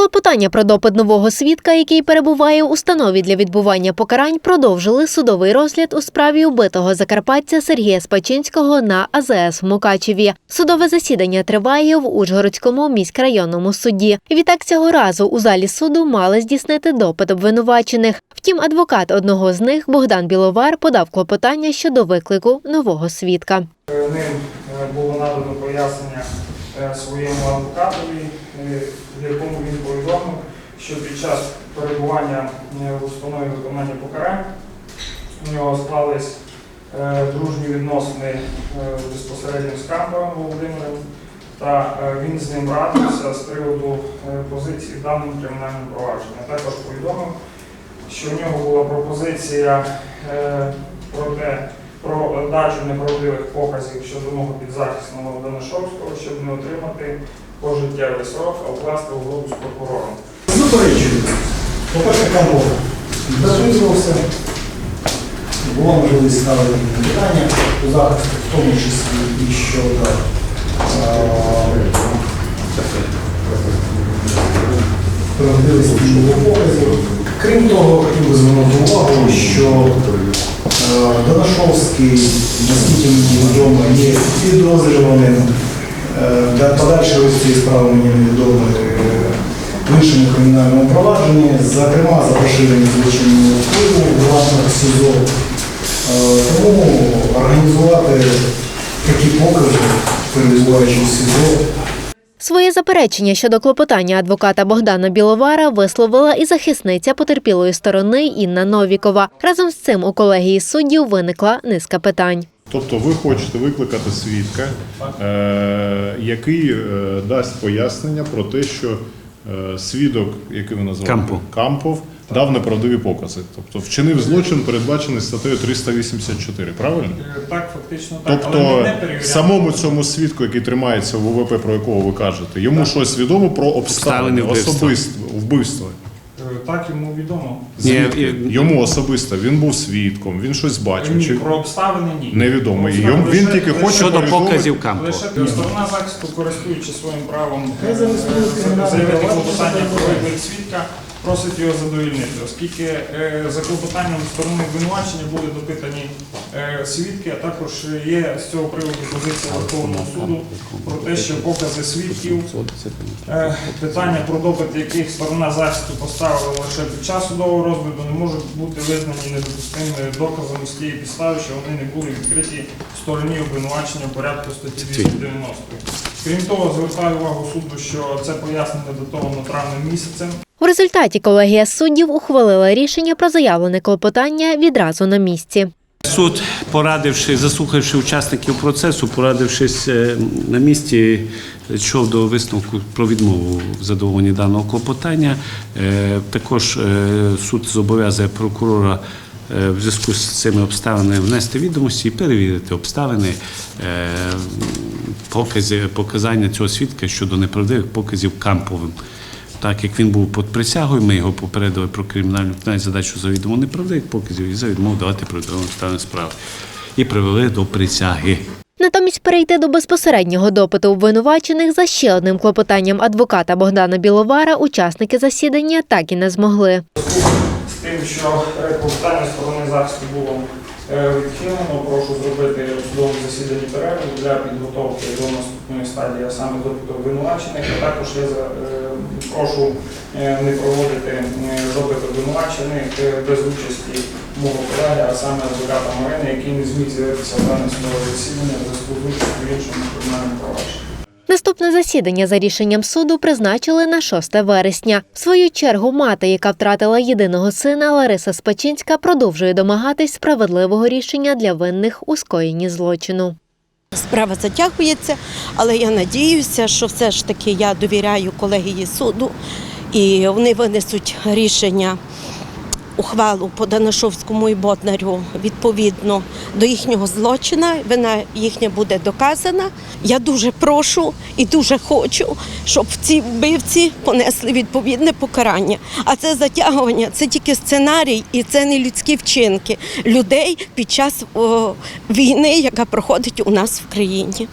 Клопотання про допит нового свідка, який перебуває у установі для відбування покарань, продовжили судовий розгляд у справі убитого закарпатця Сергія Спачинського на АЗС в Мукачеві. Судове засідання триває в Ужгородському міськрайонному суді. Відтак цього разу у залі суду мали здійснити допит обвинувачених. Втім, адвокат одного з них Богдан Біловар подав клопотання щодо виклику нового свідка. Ним е, було надано пояснення е, своєму адвокатові, е, в якому він повідомив, що під час перебування е, в установі виконання покарань у нього склались е, дружні відносини е, безпосередньо з Кампером Володимиром, та е, він з ним радився з приводу е, позиції в даному кримінальному провадженні. Також повідомив, що в нього була пропозиція е, про те, про дачу неправдивих показів щодо мого підзахисного Данишовського, щоб не отримати пожиттєвий срок, а вкласти угоду з прокурором. Заперечую. По-перше, Камбов дозвілився. Була можливість ставити питання по захисту, в тому числі і щодо правдивості показів. Крім того, хотів би звернути увагу, що е, Данашовський, наскільки мені відомо, є підозрюваним. Е, Для подальшої цієї справи мені невідомо іншому кримінальному провадженні, зокрема за поширення злочинного впливу в рамках СІЗО. Тому організувати такі покази, перебуваючи в СІЗО, Своє заперечення щодо клопотання адвоката Богдана Біловара висловила і захисниця потерпілої сторони Інна Новікова. Разом з цим у колегії суддів виникла низка питань. Тобто ви хочете викликати свідка, е, який е, дасть пояснення про те, що е, свідок, який ви назвали Кампов. Кампов, дав неправдиві покази. Тобто вчинив злочин, передбачений статтею 384, правильно? Е, Так, фактично так, але ми Тобто не перевіряли. самому цьому свідку, який тримається в ВВП, про якого ви кажете, йому щось відомо про обставини, Обставини вбивства. особисто вбивства. Е, Так, йому відомо. Ні, Звідки? я- Йому особисто він був свідком, він щось бачив. Ні, Чи... про обставини ні. Невідомо. Про Йому- він тільки лише- хоче Щодо повідомити- показів кампу. Лише сторона захисту, користуючись своїм правом е, е, заявити клопотання про виклик свідка, просить його задовільнити, оскільки е, за клопотанням сторони обвинувачення були допитані е, свідки, а також є з цього приводу позиція Верховного суду про те, що покази свідків, е, питання про допит, яких сторона захисту поставила лише під час судового розгляду, не можуть бути визнані недопустимими доказами з тієї підстави, що вони не були відкриті стороні обвинувачення в порядку статті 290. Крім того, звертаю увагу суду, що це пояснення датовано травним місяцем. У результаті колегія суддів ухвалила рішення про заявлене клопотання відразу на місці. Суд, порадивши, заслухавши учасників процесу, порадившись е, на місці, йшов до висновку про відмову в задоволенні даного клопотання. Е, Також е, суд зобов'язує прокурора в зв'язку з цими обставинами внести відомості і перевірити обставини покази, показання цього свідка щодо неправдивих показів Камповим. Так як він був під присягою, ми його попередили про кримінальну задачу за відомо неправдивих показів і за відмову давати стану справи. І привели до присяги. Натомість перейти до безпосереднього допиту обвинувачених за ще одним клопотанням адвоката Богдана Біловара учасники засідання так і не змогли. З тим, що е, клопотання сторони захисту було е, відхилено, прошу зробити судове судовому засіданні перерву для підготовки до наступної стадії, а саме допиту обвинувачених. А також я е, прошу е, не проводити е, допит обвинувачених е, без участі мого колеги, а саме адвоката Марини, який не зміг з'явитися в дане судове засідання в зв'язку з іншому кримінальному провадженні. Наступне засідання за рішенням суду призначили на 6 вересня. В свою чергу мати, яка втратила єдиного сина, Лариса Спачинська, продовжує домагатись справедливого рішення для винних у скоєнні злочину. Справа затягується, але я надіюся, що все ж таки я довіряю колегії суду і вони винесуть рішення. Ухвалу по Данашовському і Ботнарю відповідно до їхнього злочина. Вина їхня буде доказана. Я дуже прошу і дуже хочу, щоб ці вбивці понесли відповідне покарання. А це затягування, це тільки сценарій, і це не людські вчинки людей під час о, війни, яка проходить у нас в країні.